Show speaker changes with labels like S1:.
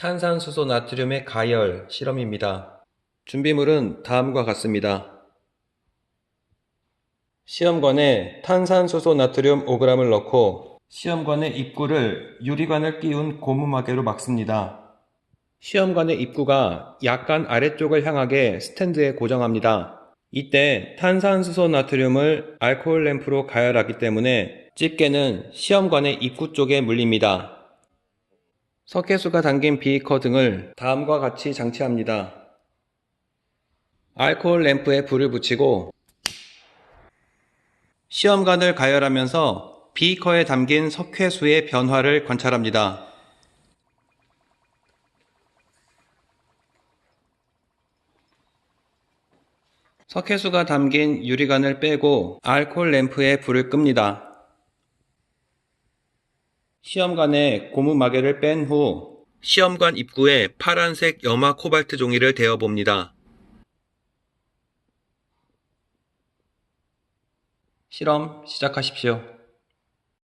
S1: 탄산수소 나트륨의 가열 실험입니다. 준비물은 다음과 같습니다. 시험관에 탄산수소 나트륨 5g을 넣고 시험관의 입구를 유리관을 끼운 고무마개로 막습니다. 시험관의 입구가 약간 아래쪽을 향하게 스탠드에 고정합니다. 이때 탄산수소 나트륨을 알코올 램프로 가열하기 때문에 집게는 시험관의 입구 쪽에 물립니다. 석회수가 담긴 비커 등을 다음과 같이 장치합니다. 알코올 램프에 불을 붙이고 시험관을 가열하면서 비커에 담긴 석회수의 변화를 관찰합니다. 석회수가 담긴 유리관을 빼고 알코올 램프에 불을 끕니다. 시험관에 고무 마개를 뺀 후 시험관 입구에 파란색 염화 코발트 종이를 대어 봅니다. 실험 시작하십시오.